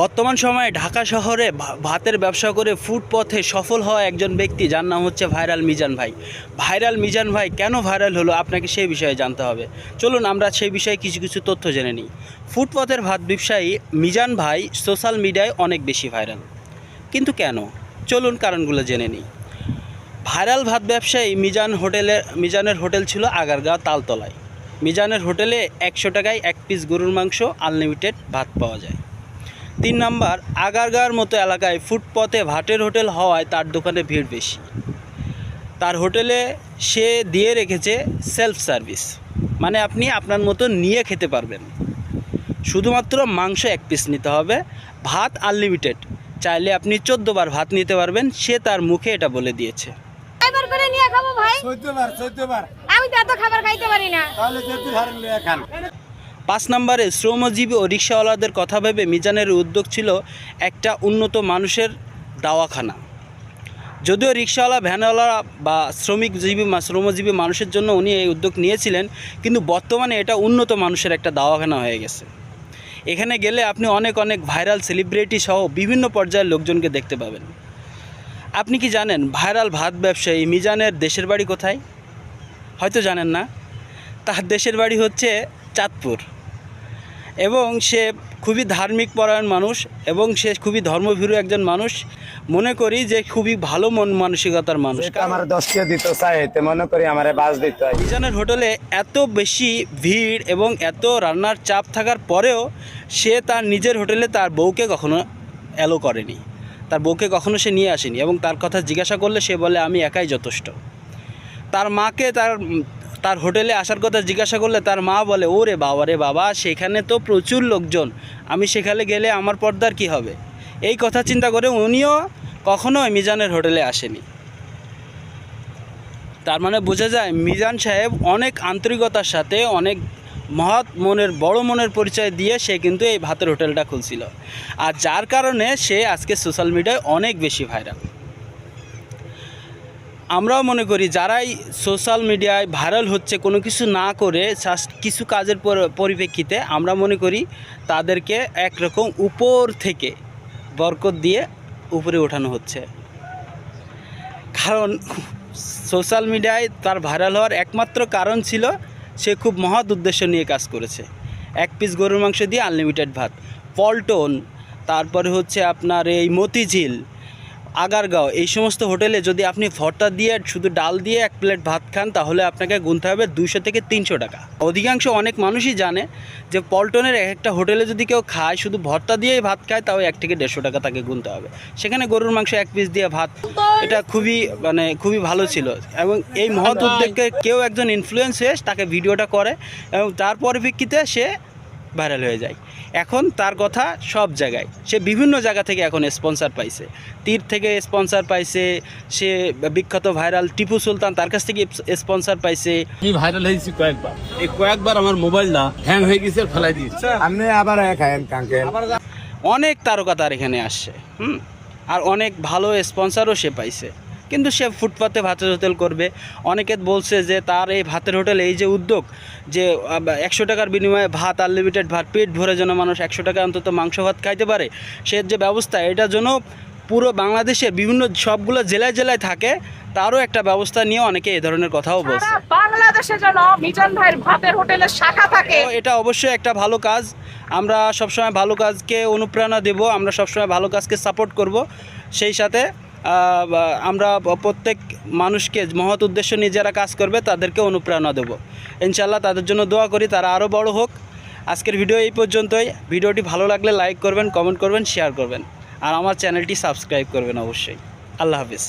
বর্তমান সময়ে ঢাকা শহরে ভাতের ব্যবসা করে ফুটপথে সফল হওয়া একজন ব্যক্তি, যার নাম হচ্ছে ভাইরাল মিজান ভাই। ভাইরাল মিজান ভাই কেন ভাইরাল হলো আপনাকে সেই বিষয়ে জানতে হবে। চলুন আমরা সেই বিষয়ে কিছু কিছু তথ্য জেনে নিই। ফুটপথের ভাত ব্যবসায়ী মিজান ভাই সোশ্যাল মিডিয়ায় অনেক বেশি ভাইরাল। কিন্তু কেন? চলুন কারণগুলো জেনে নিই। ভাইরাল ভাত ব্যবসায়ী মিজান হোটেলের মিজানের হোটেল ছিল আগারগাঁও তালতলায়। মিজানের হোটেলে একশো টাকায় এক পিস গরুর মাংস আনলিমিটেড ভাত পাওয়া যায়। তিন নাম্বার আগারগার মতো এলাকায় ফুটপথে ভাটের হোটেল হওয়ায় তার দোকানে ভিড় বেশি। তার হোটেলে সে দিয়ে রেখেছে সেলফ সার্ভিস মানে আপনি আপনার মতো নিয়ে খেতে পারবেন। শুধুমাত্র মাংস এক পিস নিতে হবে ভাত আনলিমিটেড চাইলে আপনি চোদ্দ বার ভাত নিতে পারবেন সে তার মুখে এটা বলে দিয়েছে। এবার করে নিয়ে খাব ভাই? চোদ্দ বার চোদ্দ বার। আমি তো এত খাবার খাইতে পারি না। পাঁচ নম্বরে শ্রমজীবী ও রিক্সাওয়ালাদের কথা ভেবে মিজানের উদ্যোগ ছিল একটা উন্নত মানুষের দাওয়াখানা। যদিও রিক্সাওয়ালা ভ্যানওয়ালা বা শ্রমিকজীবী শ্রমজীবী মানুষের জন্য উনি এই উদ্যোগ নিয়েছিলেন, কিন্তু বর্তমানে এটা উন্নত মানুষের একটা দাওয়াখানা হয়ে গেছে। এখানে গেলে আপনি অনেক অনেক ভাইরাল সেলিব্রিটি সহ বিভিন্ন পর্যায়ের লোকজনকে দেখতে পাবেন। আপনি কি জানেন ভাইরাল ভাত ব্যবসায়ী মিজানের দেশের বাড়ি কোথায়? হয়তো জানেন না। তার দেশের বাড়ি হচ্ছে চাঁদপুর। এবং সে খুবই ধার্মিক পরায়ণ মানুষ এবং সে খুবই ধর্মভীরু একজন মানুষ। মনে করি যে খুবই ভালো মন মানসিকতার মানুষ। আমার দশকে দিত চাই তে মনে করি আমারে বাস দিত। মিজানের হোটেলে এত বেশি ভিড় এবং এত রান্নার চাপ থাকার পরেও সে তার নিজের হোটেলে তার বউকে কখনো অ্যালো করেনি। তার বউকে কখনো সে নিয়ে আসেনি এবং তার কথা জিজ্ঞাসা করলে সে বলে আমি একাই যথেষ্ট। তার মাকে তার তার হোটেলে আসার কথা জিজ্ঞাসা করলে তার মা বলে, ওরে বাবা রে বাবা, সেখানে তো প্রচুর লোকজন। আমি সেখানে গেলে আমার পর্দার কি হবে? এই কথা চিন্তা করে উনিও কখনো মিজানের হোটেলে আসেনি। তার মানে বোঝা যায়, মিজান সাহেব অনেক আন্তরিকতার সাথে, অনেক মহৎ মনের, বড় মনের পরিচয় দিয়ে সে কিন্তু এই ভাতের হোটেলটা খুলছিল। আর যার কারণে সে আজকে সোশ্যাল মিডিয়ায় অনেক বেশি ভাইরাল আমরাও মনে করি যারাই সোশ্যাল মিডিয়ায় ভাইরাল হচ্ছে, কোনো কিছু না করে কিছু কাজের পরিপ্রেক্ষিতে আমরা মনে করি তাদেরকে একরকম উপর থেকে বরকত দিয়ে উপরে ওঠানো হচ্ছে। কারণ সোশ্যাল মিডিয়ায় তার ভাইরাল হওয়ার একমাত্র কারণ ছিল সে খুব মহৎ উদ্দেশ্য নিয়ে কাজ করেছে। এক পিস গরুর মাংস দিয়ে আনলিমিটেড ভাত। পল্টন, তারপরে হচ্ছে আপনার এই মতিঝিল আগারগাঁও, এই সমস্ত হোটেলে যদি আপনি ভর্তা দিয়ে, শুধু ডাল দিয়ে এক প্লেট ভাত খান, তাহলে আপনাকে গুনতে হবে দুশো থেকে তিনশো টাকা। অধিকাংশ অনেক মানুষই জানে যে পল্টনের এক একটা হোটেলে যদি কেউ খায়, শুধু ভর্তা দিয়েই ভাত খায়, তাও এক থেকে দেড়শো টাকা তাকে গুনতে হবে। সেখানে গরুর মাংস এক পিস দিয়ে ভাত, এটা খুবই মানে খুবই ভালো ছিল। এবং এই মহৎ উদ্যোগকে কেউ একজন ইনফ্লুয়েন্স হয়ে তাকে ভিডিওটা করে, এবং তার পরিপ্রেক্ষিতে সে ভাইরাল হয়ে যায়। এখন তার কথা সব জায়গায়। সে বিভিন্ন জায়গা থেকে এখন স্পন্সর পাইছে। তীর থেকে স্পন্সর পাইছে সে বিখ্যাত ভাইরাল টিপু সুলতান তার কাছ থেকে স্পন্সর পাইছে। আমি ভাইরাল হয়েছি কয়েকবার। এই কয়েকবার আমার মোবাইলটা হ্যাং হয়ে গেছে ফেলাই দিয়েছে। আপনি আবার কাঙ্কেল। অনেক তারকা তার এখানে আসছে হুম? আর অনেক ভালো স্পন্সরও সে পাইছে। কিন্তু সে ফুটপাতে ভাতের হোটেল করবে। অনেকে বলছে যে তার এই ভাতের হোটেল এই যে উদ্যোগ যে একশো টাকার বিনিময়ে ভাত আনলিমিটেড ভাত পেট ভরে যেন মানুষ একশো টাকা অন্তত মাংস ভাত খাইতে পারে সে যে ব্যবস্থা এটার জন্য পুরো বাংলাদেশের বিভিন্ন সবগুলো জেলায় জেলায় থাকে তারও একটা ব্যবস্থা নিয়ে অনেকে এই ধরনের কথাও বলছে। বাংলাদেশে যেন মিজান ভাইয়ের ভাতের হোটেলের শাখা থাকে। এটা অবশ্যই একটা ভালো কাজ। আমরা সবসময় ভালো কাজকে অনুপ্রেরণা দেব আমরা সবসময় ভালো কাজকে সাপোর্ট করব। সেই সাথে আমরা প্রত্যেক মানুষকে মহৎ উদ্দেশ্য নিয়ে যারা কাজ করবে তাদেরকে অনুপ্রেরণা দেবো। ইনশাল্লাহ তাদের জন্য দোয়া করি, তারা আরও বড় হোক। আজকের ভিডিও এই পর্যন্তই। ভিডিওটি ভালো লাগলে লাইক করবেন, কমেন্ট করবেন, শেয়ার করবেন। আর আমার চ্যানেলটি সাবস্ক্রাইব করবেন অবশ্যই। আল্লাহ হাফিজ।